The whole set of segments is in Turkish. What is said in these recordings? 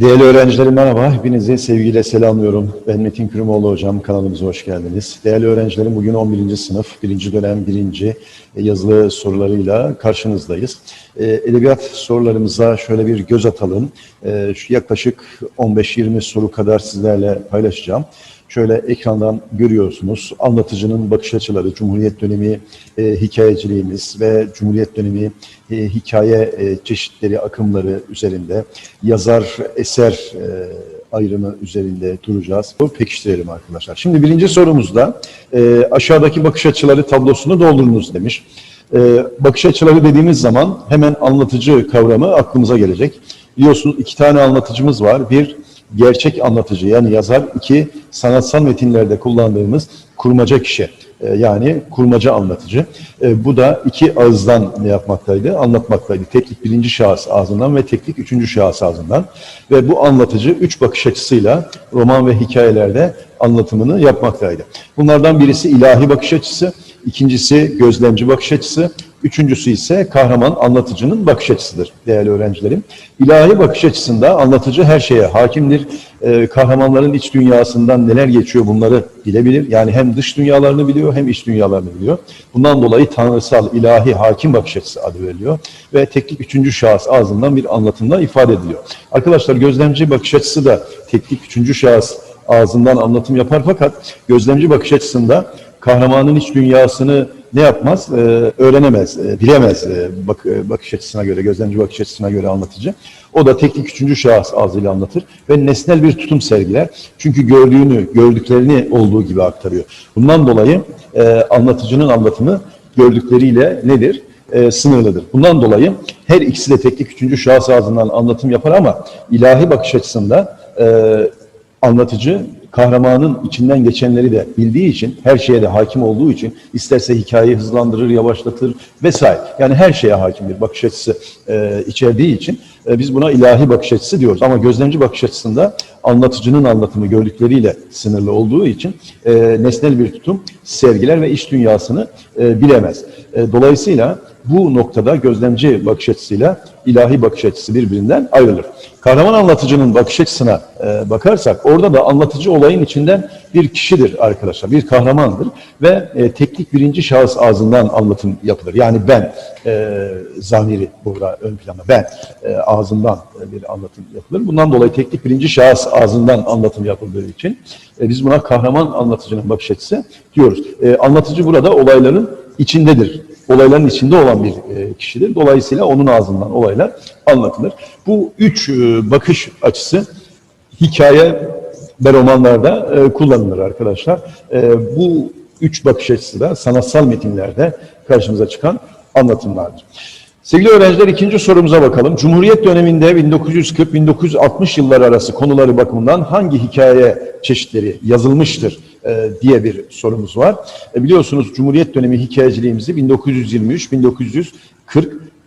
Değerli öğrencilerim merhaba. Hepinizi sevgiyle selamlıyorum. Ben Metin Kürümoğlu hocam. Kanalımıza hoş geldiniz. Değerli öğrencilerim bugün 11. sınıf 1. dönem 1. yazılı sorularıyla karşınızdayız. Ee, Edebiyat sorularımıza şöyle bir göz atalım. Şu yaklaşık 15-20 soru kadar sizlerle paylaşacağım. Şöyle ekrandan görüyorsunuz anlatıcının bakış açıları, Cumhuriyet dönemi e, hikayeciliğimiz ve Cumhuriyet dönemi e, hikaye e, çeşitleri, akımları üzerinde yazar, eser e, ayrımı üzerinde duracağız. Bu pekiştirelim arkadaşlar. Şimdi birinci sorumuzda e, aşağıdaki bakış açıları tablosunu doldurunuz demiş. E, bakış açıları dediğimiz zaman hemen anlatıcı kavramı aklımıza gelecek. Biliyorsunuz iki tane anlatıcımız var. Bir gerçek anlatıcı yani yazar, iki sanatsal metinlerde kullandığımız kurmaca kişi e, yani kurmaca anlatıcı. E, bu da iki ağızdan ne yapmaktaydı? Anlatmaktaydı. Teklik birinci şahıs ağzından ve teklik üçüncü şahıs ağzından. Ve bu anlatıcı üç bakış açısıyla roman ve hikayelerde anlatımını yapmaktaydı. Bunlardan birisi ilahi bakış açısı, ikincisi gözlemci bakış açısı, Üçüncüsü ise kahraman anlatıcının bakış açısıdır değerli öğrencilerim. İlahi bakış açısında anlatıcı her şeye hakimdir. Ee, kahramanların iç dünyasından neler geçiyor bunları bilebilir. Yani hem dış dünyalarını biliyor hem iç dünyalarını biliyor. Bundan dolayı tanrısal, ilahi, hakim bakış açısı adı veriliyor. Ve teknik üçüncü şahıs ağzından bir anlatımla ifade ediliyor. Arkadaşlar gözlemci bakış açısı da teknik üçüncü şahıs ağzından anlatım yapar fakat gözlemci bakış açısında kahramanın iç dünyasını ne yapmaz? Ee, öğrenemez, e, bilemez e, bak, e, bakış açısına göre, gözlemci bakış açısına göre anlatıcı. O da teknik üçüncü şahıs ağzıyla anlatır ve nesnel bir tutum sergiler. Çünkü gördüğünü, gördüklerini olduğu gibi aktarıyor. Bundan dolayı e, anlatıcının anlatımı gördükleriyle nedir? E, sınırlıdır. Bundan dolayı her ikisi de teknik üçüncü şahıs ağzından anlatım yapar ama ilahi bakış açısında e, anlatıcı kahramanın içinden geçenleri de bildiği için, her şeye de hakim olduğu için isterse hikayeyi hızlandırır, yavaşlatır vesaire. Yani her şeye hakim bir bakış açısı e, içerdiği için e, biz buna ilahi bakış açısı diyoruz. Ama gözlemci bakış açısında anlatıcının anlatımı gördükleriyle sınırlı olduğu için e, nesnel bir tutum sergiler ve iç dünyasını e, bilemez. E, dolayısıyla bu noktada gözlemci bakış açısıyla ilahi bakış açısı birbirinden ayrılır. Kahraman anlatıcının bakış açısına e, bakarsak orada da anlatıcı olayın içinden bir kişidir arkadaşlar, bir kahramandır ve e, teknik birinci şahıs ağzından anlatım yapılır. Yani ben, e, zamiri burada ön planda, ben e, ağzından e, bir anlatım yapılır. Bundan dolayı teknik birinci şahıs ağzından anlatım yapıldığı için e, biz buna kahraman anlatıcının bakış açısı diyoruz. E, anlatıcı burada olayların içindedir olayların içinde olan bir e, kişidir. Dolayısıyla onun ağzından olaylar anlatılır. Bu üç e, bakış açısı hikaye ve romanlarda e, kullanılır arkadaşlar. Bu üç bakış açısı da sanatsal metinlerde karşımıza çıkan anlatımlardır. Sevgili öğrenciler ikinci sorumuza bakalım. Cumhuriyet döneminde 1940-1960 yılları arası konuları bakımından hangi hikaye çeşitleri yazılmıştır e, diye bir sorumuz var. E, biliyorsunuz Cumhuriyet dönemi hikayeciliğimizi 1923-1940,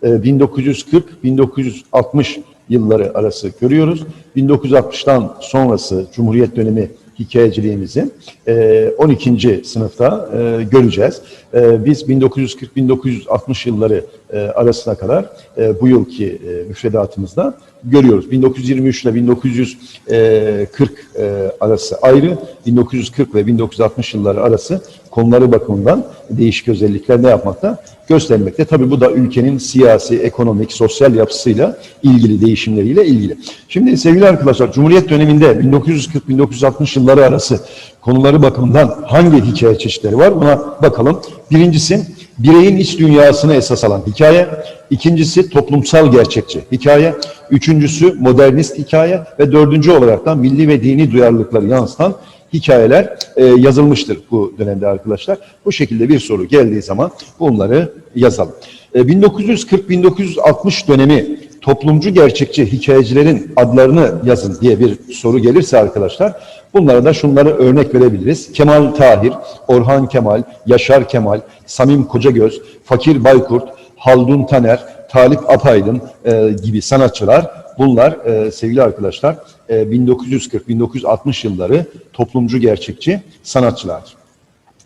e, 1940-1960 yılları arası görüyoruz. 1960'tan sonrası Cumhuriyet dönemi hikayeciliğimizi e, 12. sınıfta e, göreceğiz. E, biz 1940-1960 yılları e, arasına kadar e, bu yılki e, müfredatımızda görüyoruz. 1923 ile 1940 e, arası ayrı, 1940 ve 1960 yılları arası konuları bakımından değişik özellikler ne yapmakta? Göstermekte. Tabii bu da ülkenin siyasi, ekonomik, sosyal yapısıyla ilgili, değişimleriyle ilgili. Şimdi sevgili arkadaşlar, Cumhuriyet döneminde 1940-1960 yılları arası konuları bakımından hangi hikaye çeşitleri var? Buna bakalım. Birincisi, bireyin iç dünyasını esas alan hikaye. İkincisi toplumsal gerçekçi hikaye. Üçüncüsü modernist hikaye ve dördüncü olarak da milli ve dini duyarlılıkları yansıtan hikayeler e, yazılmıştır bu dönemde arkadaşlar. Bu şekilde bir soru geldiği zaman bunları yazalım. E, 1940-1960 dönemi toplumcu gerçekçi hikayecilerin adlarını yazın diye bir soru gelirse arkadaşlar bunlara da şunları örnek verebiliriz. Kemal Tahir, Orhan Kemal, Yaşar Kemal, Samim Kocagöz, Fakir Baykurt, Haldun Taner, Talip Apaydın e, gibi sanatçılar bunlar e, sevgili arkadaşlar 1940-1960 yılları toplumcu gerçekçi sanatçılardır.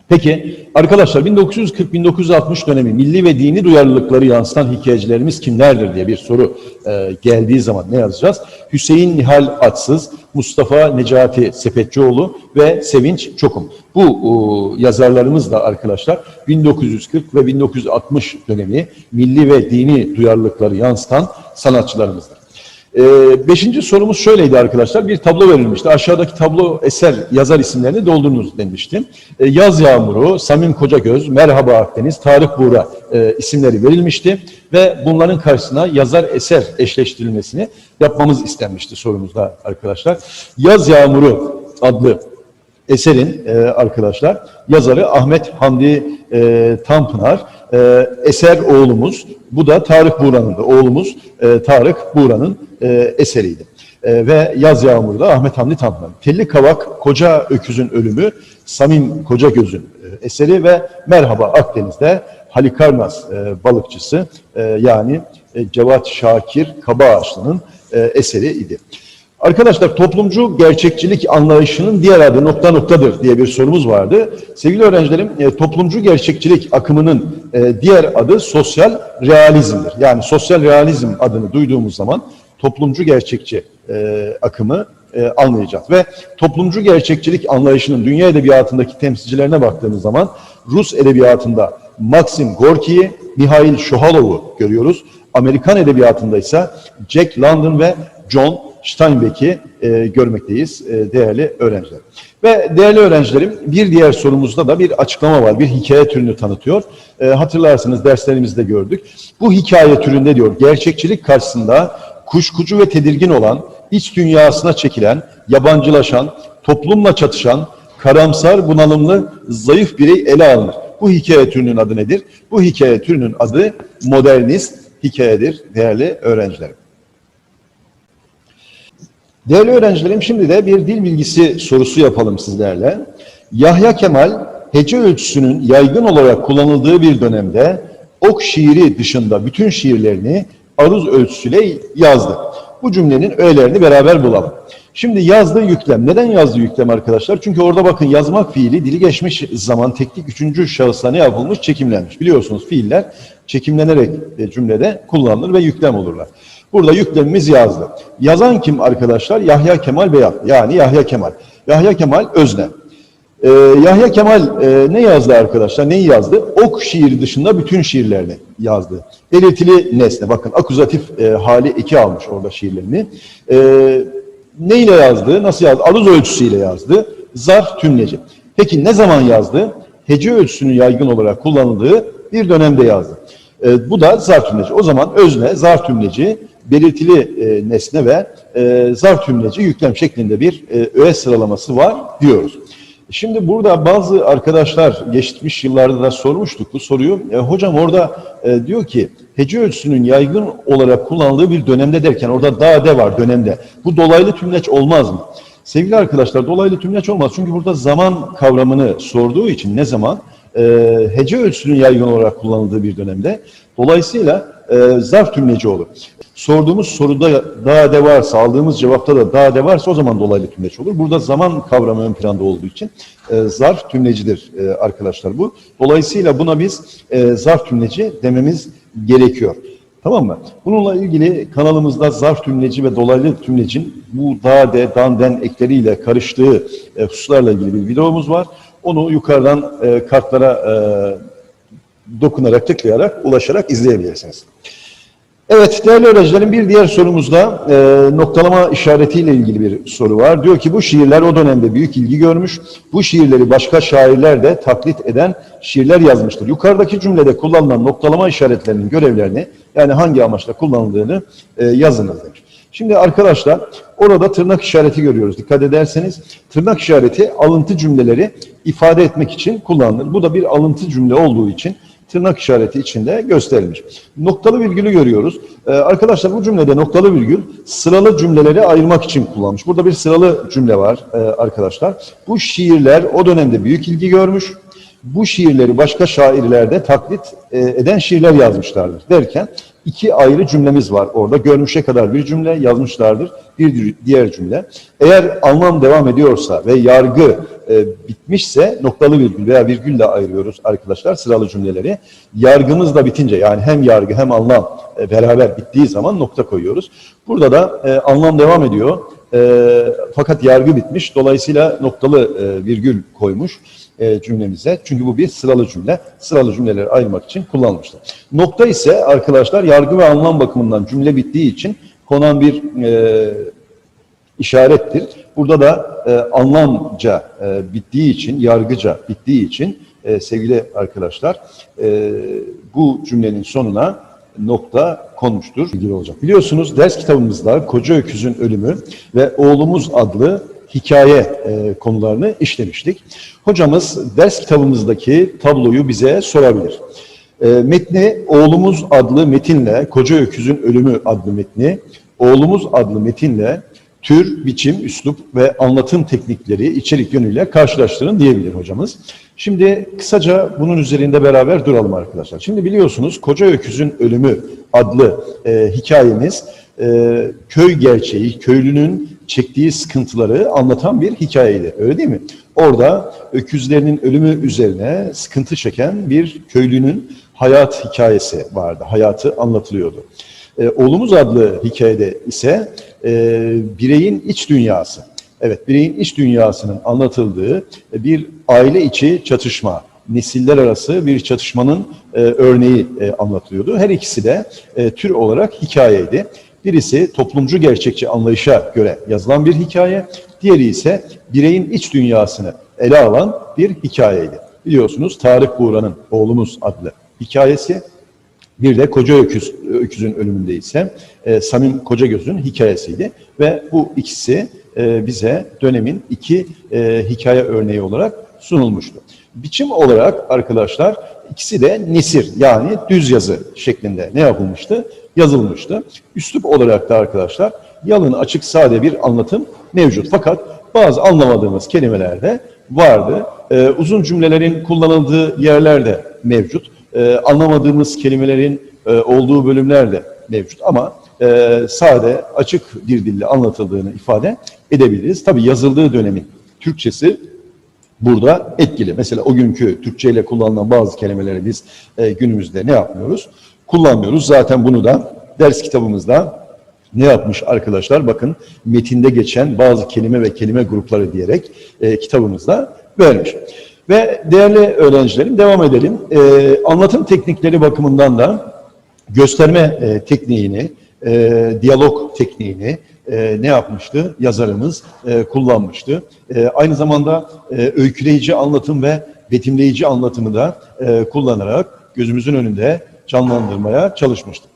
Peki arkadaşlar 1940-1960 dönemi milli ve dini duyarlılıkları yansıtan hikayecilerimiz kimlerdir diye bir soru e, geldiği zaman ne yazacağız? Hüseyin Nihal Atsız, Mustafa Necati Sepetçioğlu ve Sevinç Çokum. Bu e, yazarlarımız da arkadaşlar 1940 ve 1960 dönemi milli ve dini duyarlılıkları yansıtan sanatçılarımızdır. Ee, beşinci sorumuz şöyleydi arkadaşlar. Bir tablo verilmişti. Aşağıdaki tablo eser yazar isimlerini doldurunuz denmişti. Ee, Yaz Yağmuru, Samim Kocagöz, Merhaba Akdeniz, Tarık Buğra e, isimleri verilmişti. Ve bunların karşısına yazar eser eşleştirilmesini yapmamız istenmişti sorumuzda arkadaşlar. Yaz Yağmuru adlı eserin e, arkadaşlar yazarı Ahmet Hamdi e, Tanpınar. E, eser oğlumuz. Bu da Tarık Buğra'nın da oğlumuz e, Tarık Buğra'nın e, eseriydi. E, ve Yaz Yağmuru da Ahmet Hamdi Tanpınar. Telli Kavak Koca Öküz'ün ölümü Samim Kocagöz'ün e, eseri ve Merhaba Akdeniz'de Halikarnas e, balıkçısı e, yani e, Cevat Şakir Kabaağaçlı'nın e, eseri idi. Arkadaşlar toplumcu gerçekçilik anlayışının diğer adı nokta noktadır diye bir sorumuz vardı. Sevgili öğrencilerim e, toplumcu gerçekçilik akımının e, diğer adı sosyal realizmdir. Yani sosyal realizm adını duyduğumuz zaman toplumcu gerçekçi e, akımı e, anlayacağız. Ve toplumcu gerçekçilik anlayışının dünya edebiyatındaki temsilcilerine baktığımız zaman Rus edebiyatında Maxim Gorki'yi, Mihail Shohalov'u görüyoruz. Amerikan edebiyatında ise Jack London ve John Steinbeck'i e, görmekteyiz e, değerli öğrenciler. Ve değerli öğrencilerim bir diğer sorumuzda da bir açıklama var. Bir hikaye türünü tanıtıyor. E, hatırlarsınız derslerimizde gördük. Bu hikaye türünde diyor gerçekçilik karşısında kuşkucu ve tedirgin olan, iç dünyasına çekilen, yabancılaşan, toplumla çatışan, karamsar, bunalımlı, zayıf birey ele alınır. Bu hikaye türünün adı nedir? Bu hikaye türünün adı modernist hikayedir değerli öğrencilerim. Değerli öğrencilerim şimdi de bir dil bilgisi sorusu yapalım sizlerle. Yahya Kemal hece ölçüsünün yaygın olarak kullanıldığı bir dönemde ok şiiri dışında bütün şiirlerini aruz ölçüsüyle yazdı. Bu cümlenin öğelerini beraber bulalım. Şimdi yazdığı yüklem. Neden yazdığı yüklem arkadaşlar? Çünkü orada bakın yazmak fiili dili geçmiş zaman teknik üçüncü şahısla ne yapılmış? Çekimlenmiş. Biliyorsunuz fiiller çekimlenerek e, cümlede kullanılır ve yüklem olurlar. Burada yüklemimiz yazdı. Yazan kim arkadaşlar? Yahya Kemal Beyat. Yani Yahya Kemal. Yahya Kemal özne. Ee, Yahya Kemal e, ne yazdı arkadaşlar? Neyi yazdı? Ok şiiri dışında bütün şiirlerini yazdı. Belirtili nesne. Bakın akuzatif e, hali iki almış orada şiirlerini. E, neyle yazdı? Nasıl yazdı? Aruz ölçüsüyle yazdı. Zarf tümleci. Peki ne zaman yazdı? Hece ölçüsünün yaygın olarak kullanıldığı bir dönemde yazdı. E, bu da zarf tümleci. O zaman özne, zarf tümleci, belirtili e, nesne ve e, zarf tümleci yüklem şeklinde bir e, öğe sıralaması var diyoruz. Şimdi burada bazı arkadaşlar geçmiş yıllarda da sormuştuk bu soruyu. E, hocam orada e, diyor ki hece ölçüsünün yaygın olarak kullanıldığı bir dönemde derken orada da de var dönemde. Bu dolaylı tümleç olmaz mı? Sevgili arkadaşlar dolaylı tümleç olmaz. Çünkü burada zaman kavramını sorduğu için ne zaman? E, hece ölçüsünün yaygın olarak kullanıldığı bir dönemde. Dolayısıyla e, zarf tümleci olur. Sorduğumuz soruda da de varsa, aldığımız cevapta da da de varsa o zaman dolaylı tümleç olur. Burada zaman kavramı ön planda olduğu için e, zarf tümlecidir e, arkadaşlar bu. Dolayısıyla buna biz e, zarf tümleci dememiz gerekiyor. Tamam mı? Bununla ilgili kanalımızda zarf tümleci ve dolaylı tümlecin bu da de, dan, den ekleriyle karıştığı e, hususlarla ilgili bir videomuz var. Onu yukarıdan e, kartlara e, dokunarak, tıklayarak, ulaşarak izleyebilirsiniz. Evet değerli öğrencilerim bir diğer sorumuzda e, noktalama işaretiyle ilgili bir soru var. Diyor ki bu şiirler o dönemde büyük ilgi görmüş. Bu şiirleri başka şairler de taklit eden şiirler yazmıştır. Yukarıdaki cümlede kullanılan noktalama işaretlerinin görevlerini yani hangi amaçla kullanıldığını e, yazınız demiş. Şimdi arkadaşlar orada tırnak işareti görüyoruz. Dikkat ederseniz tırnak işareti alıntı cümleleri ifade etmek için kullanılır. Bu da bir alıntı cümle olduğu için tırnak işareti içinde gösterilmiş. Noktalı virgülü görüyoruz. Ee, arkadaşlar bu cümlede noktalı virgül sıralı cümleleri ayırmak için kullanmış. Burada bir sıralı cümle var e, arkadaşlar. Bu şiirler o dönemde büyük ilgi görmüş. Bu şiirleri başka şairlerde taklit e, eden şiirler yazmışlardır derken iki ayrı cümlemiz var orada. Görmüşe kadar bir cümle yazmışlardır, bir diğer cümle. Eğer anlam devam ediyorsa ve yargı e, bitmişse noktalı virgül veya virgülle ayırıyoruz arkadaşlar sıralı cümleleri. Yargımız da bitince yani hem yargı hem anlam e, beraber bittiği zaman nokta koyuyoruz. Burada da e, anlam devam ediyor. E, fakat yargı bitmiş. Dolayısıyla noktalı e, virgül koymuş e, cümlemize. Çünkü bu bir sıralı cümle. Sıralı cümleleri ayırmak için kullanılmıştır. Nokta ise arkadaşlar yargı ve anlam bakımından cümle bittiği için konan bir e, işarettir. Burada da e, anlamca e, bittiği için, yargıca bittiği için e, sevgili arkadaşlar e, bu cümlenin sonuna nokta konmuştur. ilgili olacak. Biliyorsunuz ders kitabımızda Koca Öküz'ün Ölümü ve Oğlumuz adlı hikaye e, konularını işlemiştik. Hocamız ders kitabımızdaki tabloyu bize sorabilir. E, metni Oğlumuz adlı metinle Koca Öküz'ün Ölümü adlı metni Oğlumuz adlı metinle tür, biçim, üslup ve anlatım teknikleri içerik yönüyle karşılaştırın diyebilir hocamız. Şimdi kısaca bunun üzerinde beraber duralım arkadaşlar. Şimdi biliyorsunuz Koca Öküz'ün Ölümü adlı e, hikayemiz e, köy gerçeği, köylünün çektiği sıkıntıları anlatan bir hikayeydi. Öyle değil mi? Orada öküzlerinin ölümü üzerine sıkıntı çeken bir köylünün hayat hikayesi vardı. Hayatı anlatılıyordu. E, Oğlumuz adlı hikayede ise e, bireyin iç dünyası. Evet, bireyin iç dünyasının anlatıldığı bir aile içi çatışma, nesiller arası bir çatışmanın e, örneği e, anlatılıyordu. Her ikisi de e, tür olarak hikayeydi. Birisi toplumcu gerçekçi anlayışa göre yazılan bir hikaye, diğeri ise bireyin iç dünyasını ele alan bir hikayeydi. Biliyorsunuz Tarık Buğra'nın Oğlumuz adlı hikayesi, bir de Koca Öküz, Öküz'ün ölümünde ise e, Samim Kocagöz'ün hikayesiydi. Ve bu ikisi e, bize dönemin iki e, hikaye örneği olarak sunulmuştu. Biçim olarak arkadaşlar ikisi de nesir yani düz yazı şeklinde ne yapılmıştı? Yazılmıştı. Üslup olarak da arkadaşlar yalın açık sade bir anlatım mevcut. Fakat bazı anlamadığımız kelimeler de vardı. Ee, uzun cümlelerin kullanıldığı yerler de mevcut. Ee, anlamadığımız kelimelerin e, olduğu bölümler de mevcut. Ama e, sade, açık bir dille anlatıldığını ifade edebiliriz. Tabii yazıldığı dönemin Türkçesi burada etkili. Mesela o günkü Türkçe ile kullanılan bazı kelimeleri biz e, günümüzde ne yapmıyoruz? Kullanmıyoruz. Zaten bunu da ders kitabımızda ne yapmış arkadaşlar? Bakın metinde geçen bazı kelime ve kelime grupları diyerek e, kitabımızda vermiş. Ve değerli öğrencilerim devam edelim. E, anlatım teknikleri bakımından da gösterme e, tekniğini, e, diyalog tekniğini, e, ne yapmıştı? Yazarımız e, kullanmıştı. E, aynı zamanda e, öyküleyici anlatım ve betimleyici anlatımı da e, kullanarak gözümüzün önünde canlandırmaya çalışmıştı.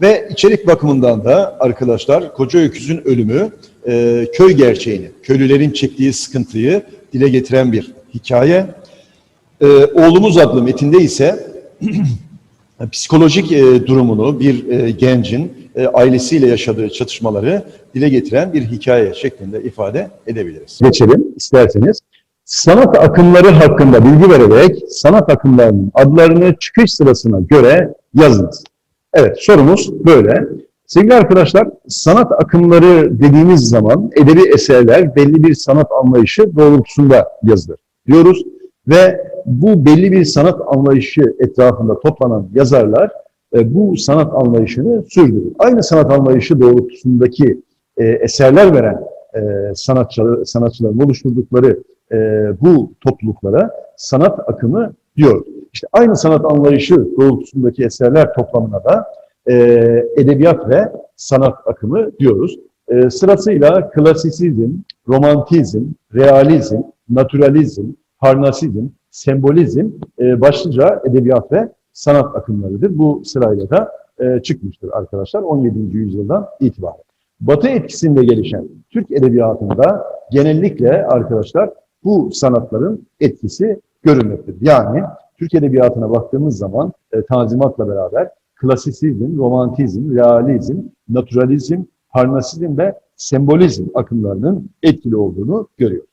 Ve içerik bakımından da arkadaşlar Koca Öküz'ün ölümü e, köy gerçeğini, köylülerin çektiği sıkıntıyı dile getiren bir hikaye. E, Oğlumuz adlı metinde ise psikolojik e, durumunu bir e, gencin e, ailesiyle yaşadığı çatışmaları dile getiren bir hikaye şeklinde ifade edebiliriz. Geçelim isterseniz. Sanat akımları hakkında bilgi vererek sanat akımlarının adlarını çıkış sırasına göre yazınız. Evet sorumuz böyle. Sevgili arkadaşlar sanat akımları dediğimiz zaman edebi eserler belli bir sanat anlayışı doğrultusunda yazılır diyoruz. Ve bu belli bir sanat anlayışı etrafında toplanan yazarlar e, bu sanat anlayışını sürdürür. Aynı sanat anlayışı doğrultusundaki e, eserler veren e, sanatçılar, sanatçıların oluşturdukları e, bu topluluklara sanat akımı diyor. İşte aynı sanat anlayışı doğrultusundaki eserler toplamına da e, edebiyat ve sanat akımı diyoruz. E, sırasıyla klasisizm, romantizm, realizm, naturalizm, parnasizm, sembolizm e, başlıca edebiyat ve sanat akımlarıdır. Bu sırayla da e, çıkmıştır arkadaşlar 17. yüzyıldan itibaren. Batı etkisinde gelişen Türk edebiyatında genellikle arkadaşlar bu sanatların etkisi görülmektedir. Yani Türk edebiyatına baktığımız zaman e, tanzimatla beraber klasisizm, romantizm, realizm, naturalizm, parnasizm ve sembolizm akımlarının etkili olduğunu görüyoruz.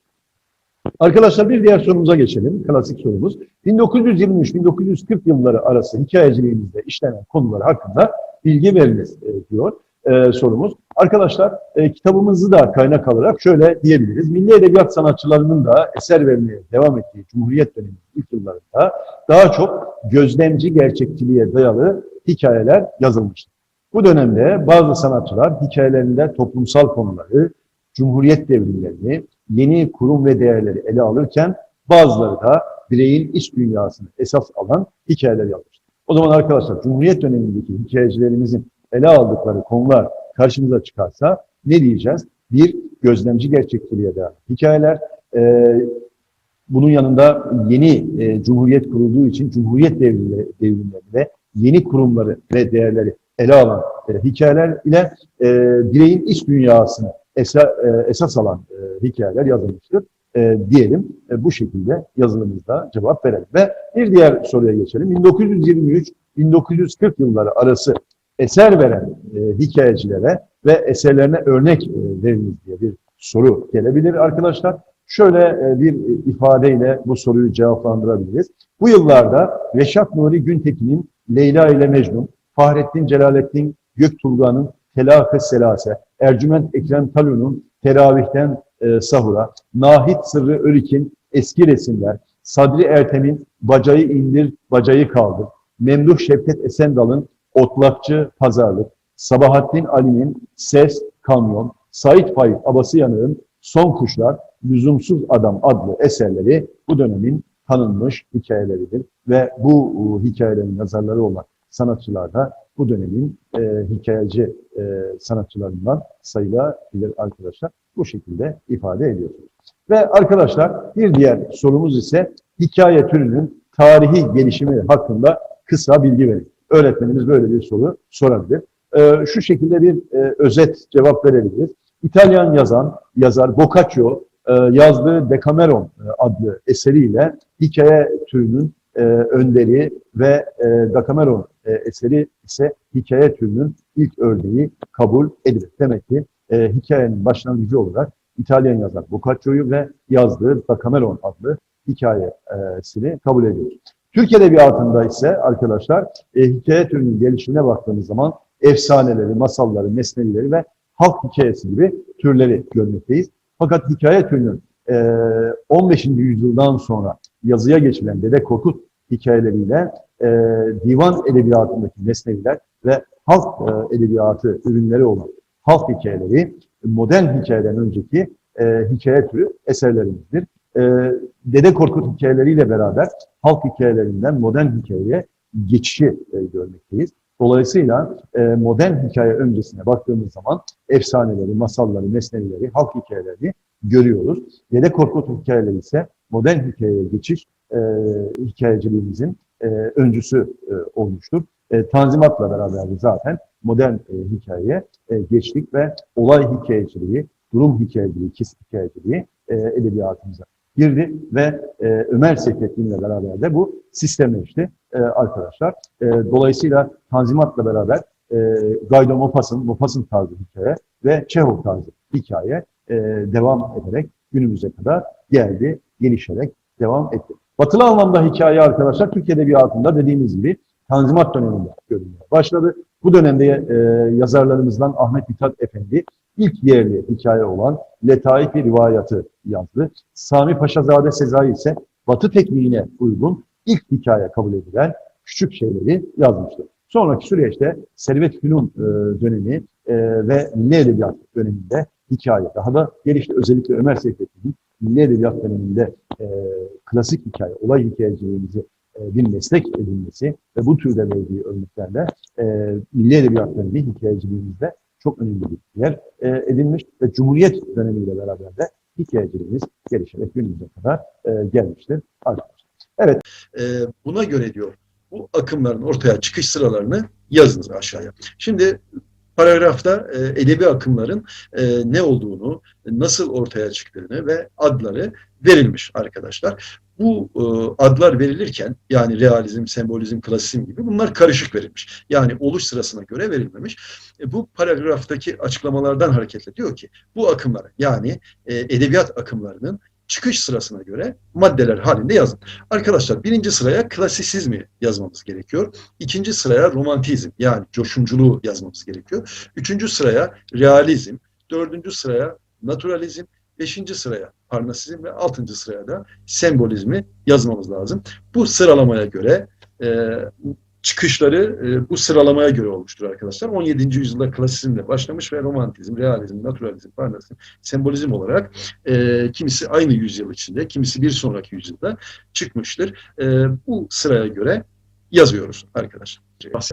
Arkadaşlar bir diğer sorumuza geçelim. Klasik sorumuz. 1923-1940 yılları arası hikayeciliğimizde işlenen konular hakkında bilgi veriniz e, diyor e, sorumuz. Arkadaşlar e, kitabımızı da kaynak alarak şöyle diyebiliriz. Milli Edebiyat sanatçılarının da eser vermeye devam ettiği Cumhuriyet dönemi ilk yıllarında daha çok gözlemci gerçekçiliğe dayalı hikayeler yazılmıştır. Bu dönemde bazı sanatçılar hikayelerinde toplumsal konuları, Cumhuriyet devrimlerini, yeni kurum ve değerleri ele alırken bazıları da bireyin iç dünyasını esas alan hikayeler yazmıştır. O zaman arkadaşlar Cumhuriyet dönemindeki hikayecilerimizin ele aldıkları konular karşımıza çıkarsa ne diyeceğiz? Bir, gözlemci gerçekçiliğe dair hikayeler. Ee, bunun yanında yeni e, Cumhuriyet kurulduğu için Cumhuriyet devrimleri, yeni kurumları ve değerleri ele alan e, hikayeler ile e, bireyin iç dünyasını esa, e, esas alan e, hikayeler yazılmıştır. E, diyelim e, bu şekilde yazılımızda cevap verelim. Ve bir diğer soruya geçelim. 1923-1940 yılları arası eser veren e, hikayecilere ve eserlerine örnek e, veriniz diye bir soru gelebilir arkadaşlar. Şöyle e, bir ifadeyle bu soruyu cevaplandırabiliriz. Bu yıllarda Reşat Nuri Güntekin'in Leyla ile Mecnun, Fahrettin Celalettin Göktuğ'un Telâfe Selase, Ercüment Ekrem Talun'un Teravihten e, Sahura, Nahit Sırrı Örik'in Eski Resimler, Sadri Ertem'in Bacayı indir, Bacayı kaldır, Memduh Şevket Esendal'ın Otlakçı Pazarlık, Sabahattin Ali'nin Ses, Kamyon, Sait Faik Abası Yanık'ın Son Kuşlar, Lüzumsuz Adam adlı eserleri bu dönemin tanınmış hikayeleridir. Ve bu e, hikayelerin yazarları olan sanatçılar da bu dönemin e, hikayeci e, sanatçılarından sayılabilir arkadaşlar. Bu şekilde ifade ediyorsunuz. Ve arkadaşlar bir diğer sorumuz ise hikaye türünün tarihi gelişimi hakkında kısa bilgi verin. Öğretmenimiz böyle bir soru sorabilir. E, şu şekilde bir e, özet cevap verebiliriz. İtalyan yazan, yazar Boccaccio e, yazdığı Decameron e, adlı eseriyle hikaye türünün e, önderi ve e, Decameron e, eseri ise hikaye türünün ilk örneği kabul edilir. Demek ki e, hikayenin başlangıcı olarak İtalyan yazar Boccaccio'yu ve yazdığı Decameron adlı hikayesini kabul ediyoruz. Türk Edebiyatı'nda ise arkadaşlar e, hikaye türünün gelişimine baktığımız zaman efsaneleri, masalları, mesnevileri ve halk hikayesi gibi türleri görmekteyiz. Fakat hikaye türünün e, 15. yüzyıldan sonra yazıya geçilen Dede Korkut hikayeleriyle e, divan edebiyatındaki mesneviler ve halk e, edebiyatı ürünleri olan halk hikayeleri modern hikayeden önceki e, hikaye türü eserlerimizdir. E, Dede Korkut hikayeleriyle beraber halk hikayelerinden modern hikayeye geçişi e, görmekteyiz. Dolayısıyla e, modern hikaye öncesine baktığımız zaman efsaneleri, masalları, mesnevileri, halk hikayelerini görüyoruz. Dede Korkut hikayeleri ise modern hikayeye geçiş e, hikayeciliğimizin e, öncüsü e, olmuştur. E, tanzimatla beraber zaten modern e, hikayeye e, geçtik ve olay hikayeciliği, durum hikayeciliği, kesit hikayeciliği e, edebiyatımıza girdi ve e, Ömer Seyfettin ile beraber de bu sistemleşti e, arkadaşlar. E, dolayısıyla Tanzimat'la beraber e, Gaydo Mopas'ın, Mopas'ın tarzı hikaye ve Çehov tarzı hikaye e, devam ederek günümüze kadar geldi, gelişerek devam etti. Batılı anlamda hikaye arkadaşlar Türk Edebiyatı'nda dediğimiz gibi Tanzimat döneminde görünmeye başladı. Bu dönemde e, yazarlarımızdan Ahmet Mithat Efendi ilk yerli hikaye olan Letaif-i Rivayatı yazdı. Sami Paşazade Sezai ise Batı tekniğine uygun ilk hikaye kabul edilen küçük şeyleri yazmıştır. Sonraki süreçte Servet Fünun e, dönemi e, ve Milli Edebiyat döneminde hikaye daha da gelişti. Özellikle Ömer Seyfettin'in Milli Edebiyat döneminde e, klasik hikaye, olay hikayeciliğimizi e, bir meslek edinmesi ve bu türde verdiği örneklerle e, Milli Edebiyat dönemi hikayeciliğimizde çok önemli bir yer e, edinmiş ve Cumhuriyet dönemiyle beraber de hikayeciliğimiz gelişerek günümüze kadar e, gelmiştir arkadaşlar. Evet. E, buna göre diyor bu akımların ortaya çıkış sıralarını yazınız aşağıya. Şimdi paragrafta e, edebi akımların e, ne olduğunu, nasıl ortaya çıktığını ve adları verilmiş arkadaşlar. Bu e, adlar verilirken yani realizm, sembolizm, klasizm gibi bunlar karışık verilmiş. Yani oluş sırasına göre verilmemiş. E, bu paragraftaki açıklamalardan hareketle diyor ki bu akımlara yani e, edebiyat akımlarının çıkış sırasına göre maddeler halinde yazın. Arkadaşlar birinci sıraya klasisizmi yazmamız gerekiyor. İkinci sıraya romantizm yani coşunculuğu yazmamız gerekiyor. Üçüncü sıraya realizm. Dördüncü sıraya naturalizm. Beşinci sıraya parnasizm ve altıncı sıraya da sembolizmi yazmamız lazım. Bu sıralamaya göre e, çıkışları e, bu sıralamaya göre olmuştur arkadaşlar. 17. yüzyılda klasizmle başlamış ve romantizm, realizm, naturalizm, parnasizm, sembolizm olarak e, kimisi aynı yüzyıl içinde, kimisi bir sonraki yüzyılda çıkmıştır. E, bu sıraya göre yazıyoruz arkadaşlar.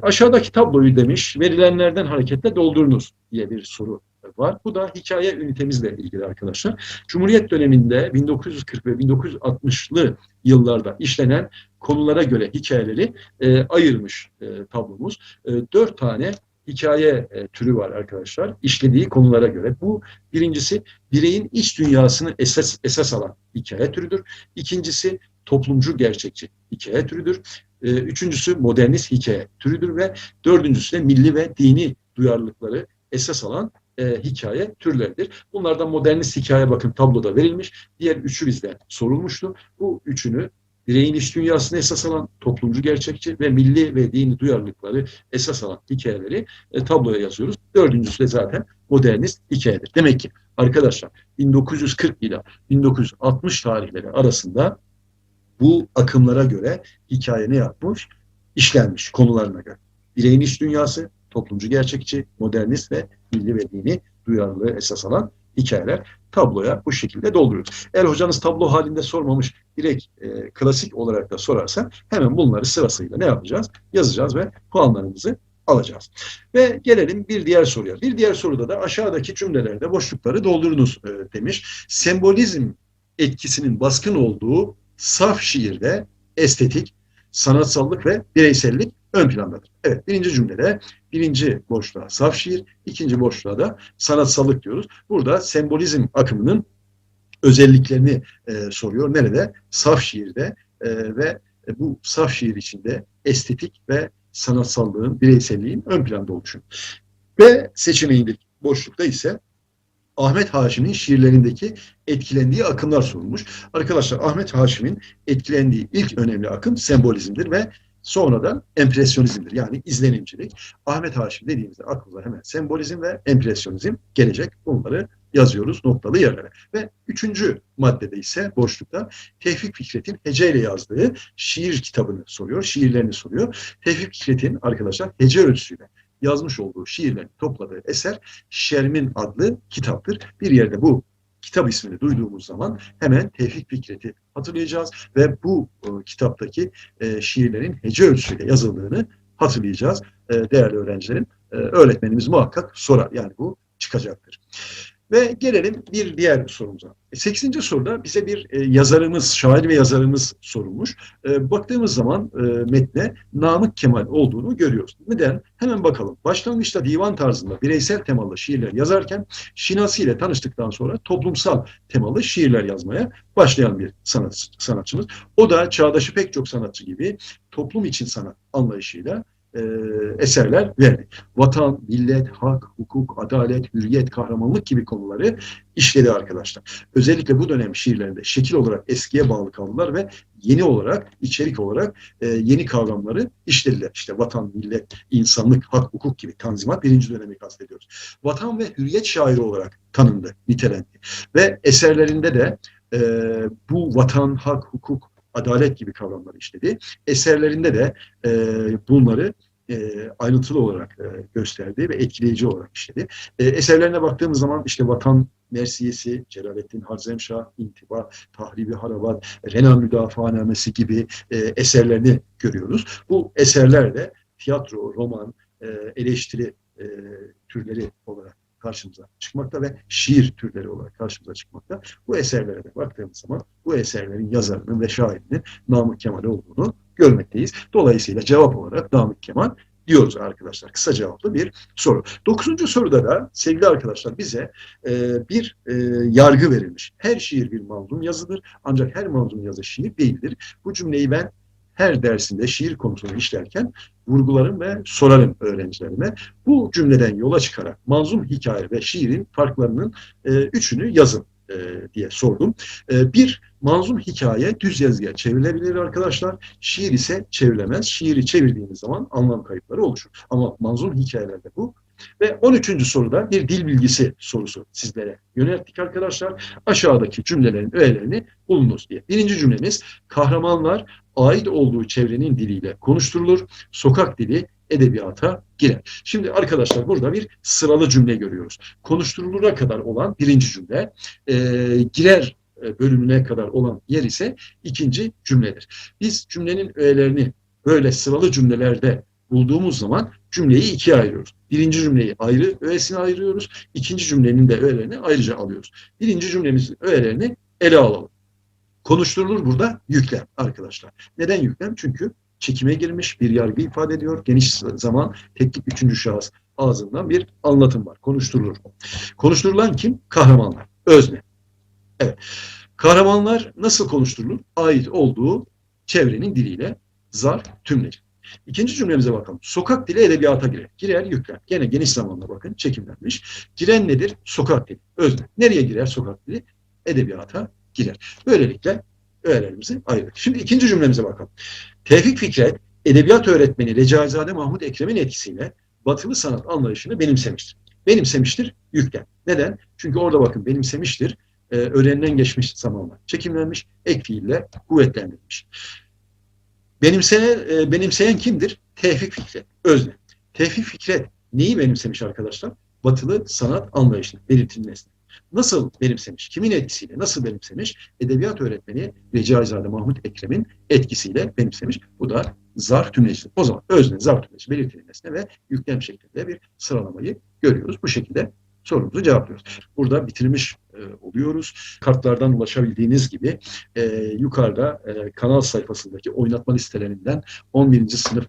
Aşağıdaki tabloyu demiş, verilenlerden hareketle doldurunuz diye bir soru var. Bu da hikaye ünitemizle ilgili arkadaşlar. Cumhuriyet döneminde 1940 ve 1960'lı yıllarda işlenen konulara göre hikayeleri e, ayırmış e, tablomuz. E, dört tane hikaye e, türü var arkadaşlar işlediği konulara göre. Bu birincisi bireyin iç dünyasını esas, esas alan hikaye türüdür. İkincisi toplumcu gerçekçi hikaye türüdür. E, üçüncüsü modernist hikaye türüdür ve dördüncüsü de milli ve dini duyarlılıkları esas alan e, hikaye türleridir. Bunlardan modernist hikaye bakın tabloda verilmiş. Diğer üçü bizden sorulmuştu. Bu üçünü bireyin iç dünyasını esas alan toplumcu gerçekçi ve milli ve dini duyarlılıkları esas alan hikayeleri e, tabloya yazıyoruz. Dördüncüsü de zaten modernist hikayedir. Demek ki arkadaşlar 1940 ile 1960 tarihleri arasında bu akımlara göre hikaye ne yapmış? İşlenmiş konularına göre. Bireyin iç dünyası, toplumcu gerçekçi, modernist ve milli ve dini duyarlılığı esas alan hikayeler tabloya bu şekilde dolduruyoruz. Eğer hocanız tablo halinde sormamış, direkt e, klasik olarak da sorarsa hemen bunları sırasıyla ne yapacağız? Yazacağız ve puanlarımızı alacağız. Ve gelelim bir diğer soruya. Bir diğer soruda da aşağıdaki cümlelerde boşlukları doldurunuz e, demiş. Sembolizm etkisinin baskın olduğu saf şiirde estetik, sanatsallık ve bireysellik ön plandadır. Evet birinci cümlede birinci boşluğa saf şiir, ikinci boşluğa da sanatsallık diyoruz. Burada sembolizm akımının özelliklerini e, soruyor. Nerede? Saf şiirde e, ve bu saf şiir içinde estetik ve sanatsallığın, bireyselliğin ön planda oluşu. Ve seçeneğindeki boşlukta ise Ahmet Haşim'in şiirlerindeki etkilendiği akımlar sorulmuş. Arkadaşlar Ahmet Haşim'in etkilendiği ilk önemli akım sembolizmdir ve sonra da empresyonizmdir. Yani izlenimcilik. Ahmet Haşim dediğimizde aklımıza hemen sembolizm ve empresyonizm gelecek. Bunları yazıyoruz noktalı yerlere. Ve üçüncü maddede ise boşlukta Tevfik Fikret'in heceyle yazdığı şiir kitabını soruyor, şiirlerini soruyor. Tevfik Fikret'in arkadaşlar hece ölçüsüyle yazmış olduğu şiirlerini topladığı eser Şermin adlı kitaptır. Bir yerde bu kitap ismini duyduğumuz zaman hemen Tevfik Fikret'i hatırlayacağız ve bu e, kitaptaki e, şiirlerin hece ölçüsüyle yazıldığını hatırlayacağız. E, değerli öğrencilerim, e, öğretmenimiz muhakkak sorar. Yani bu çıkacaktır. Ve gelelim bir diğer sorumuza. 8. soruda bize bir e, yazarımız, şair ve yazarımız sorulmuş. E, baktığımız zaman e, metne Namık Kemal olduğunu görüyoruz. Neden? Hemen bakalım. Başlangıçta divan tarzında bireysel temalı şiirler yazarken Şinasi ile tanıştıktan sonra toplumsal temalı şiirler yazmaya başlayan bir sanat, sanatçımız. O da çağdaşı pek çok sanatçı gibi toplum için sanat anlayışıyla e, eserler verdi. Vatan, millet, hak, hukuk, adalet, hürriyet, kahramanlık gibi konuları işledi arkadaşlar. Özellikle bu dönem şiirlerinde şekil olarak eskiye bağlı kaldılar ve yeni olarak, içerik olarak e, yeni kavramları işlediler. İşte vatan, millet, insanlık, hak, hukuk gibi tanzimat birinci dönemi kastediyoruz. Vatan ve hürriyet şairi olarak tanındı, nitelendi. Ve eserlerinde de e, bu vatan, hak, hukuk, adalet gibi kavramları işledi. Eserlerinde de e, bunları e, ayrıntılı olarak e, gösterdi ve etkileyici olarak işledi. E, eserlerine baktığımız zaman işte Vatan Mersiyesi, Celalettin Harzemşah, İntiba, Tahribi Harabat, Renan Müdafaanamesi gibi e, eserlerini görüyoruz. Bu eserler de tiyatro, roman, e, eleştiri e, türleri olarak karşımıza çıkmakta ve şiir türleri olarak karşımıza çıkmakta. Bu eserlere de baktığımız zaman bu eserlerin yazarının ve şairinin Namık Kemal olduğunu görmekteyiz. Dolayısıyla cevap olarak Namık Kemal diyoruz arkadaşlar. Kısa cevaplı bir soru. Dokuzuncu soruda da sevgili arkadaşlar bize e, bir e, yargı verilmiş. Her şiir bir manzum yazıdır ancak her manzum yazı şiir değildir. Bu cümleyi ben her dersinde şiir konusunu işlerken vurgularım ve sorarım öğrencilerime. Bu cümleden yola çıkarak manzum hikaye ve şiirin farklarının e, üçünü yazın e, diye sordum. E, bir manzum hikaye düz yazıya çevrilebilir arkadaşlar. Şiir ise çevrilemez. Şiiri çevirdiğiniz zaman anlam kayıpları oluşur. Ama manzum hikayelerde bu. Ve 13. soruda bir dil bilgisi sorusu sizlere yönelttik arkadaşlar. Aşağıdaki cümlelerin öğelerini bulunuz diye. Birinci cümlemiz kahramanlar ait olduğu çevrenin diliyle konuşturulur. Sokak dili edebiyata girer. Şimdi arkadaşlar burada bir sıralı cümle görüyoruz. Konuşturulura kadar olan birinci cümle, e, girer e, bölümüne kadar olan yer ise ikinci cümledir. Biz cümlenin öğelerini böyle sıralı cümlelerde bulduğumuz zaman cümleyi ikiye ayırıyoruz. Birinci cümleyi ayrı öğesine ayırıyoruz. İkinci cümlenin de öğelerini ayrıca alıyoruz. Birinci cümlemizin öğelerini ele alalım. Konuşturulur burada yüklem arkadaşlar. Neden yüklem? Çünkü çekime girmiş bir yargı ifade ediyor. Geniş zaman teknik üçüncü şahıs ağzından bir anlatım var. Konuşturulur. Konuşturulan kim? Kahramanlar. Özne. Evet. Kahramanlar nasıl konuşturulur? Ait olduğu çevrenin diliyle zar tümleci. İkinci cümlemize bakalım. Sokak dili edebiyata girer. Girer yüklem. Gene geniş zamanda bakın çekimlenmiş. Giren nedir? Sokak dili. Özne. Nereye girer sokak dili? Edebiyata girer. Böylelikle öğelerimizi ayırdık. Şimdi ikinci cümlemize bakalım. Tevfik Fikret, edebiyat öğretmeni Recaizade Mahmut Ekrem'in etkisiyle batılı sanat anlayışını benimsemiştir. Benimsemiştir yüklem. Neden? Çünkü orada bakın benimsemiştir. E, öğrenilen geçmiş zamanla çekimlenmiş, ek fiille kuvvetlendirilmiş. Benimsene, e, benimseyen kimdir? Tevfik Fikret, özne. Tevfik Fikret neyi benimsemiş arkadaşlar? Batılı sanat anlayışını, belirtilmesini. Nasıl benimsemiş? Kimin etkisiyle? Nasıl benimsemiş? Edebiyat öğretmeni Recaizade Mahmut Ekrem'in etkisiyle benimsemiş. Bu da zar tümleci. O zaman özne, zar tümleci belirtilmesine ve yüklem şeklinde bir sıralamayı görüyoruz. Bu şekilde sorumuzu cevaplıyoruz. Burada bitirmiş e, oluyoruz. Kartlardan ulaşabildiğiniz gibi e, yukarıda e, kanal sayfasındaki oynatma listelerinden 11. sınıf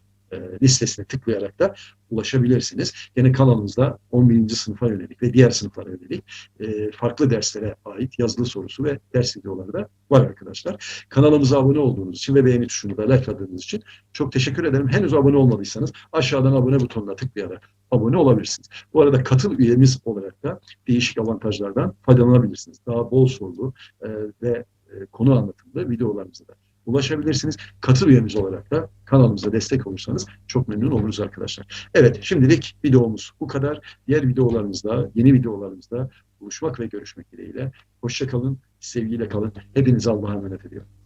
listesine tıklayarak da ulaşabilirsiniz. Yine kanalımızda 11. sınıfa yönelik ve diğer sınıflara yönelik e, farklı derslere ait yazılı sorusu ve ders videoları da var arkadaşlar. Kanalımıza abone olduğunuz için ve beğeni tuşunu da likeladığınız için çok teşekkür ederim. Henüz abone olmadıysanız aşağıdan abone butonuna tıklayarak abone olabilirsiniz. Bu arada katıl üyemiz olarak da değişik avantajlardan faydalanabilirsiniz. Daha bol sorulu e, ve e, konu anlatımlı videolarımıza da ulaşabilirsiniz. Katıl üyemiz olarak da kanalımıza destek olursanız çok memnun oluruz arkadaşlar. Evet şimdilik videomuz bu kadar. Diğer videolarımızda, yeni videolarımızda buluşmak ve görüşmek dileğiyle. Hoşçakalın, sevgiyle kalın. Hepinizi Allah'a emanet ediyorum.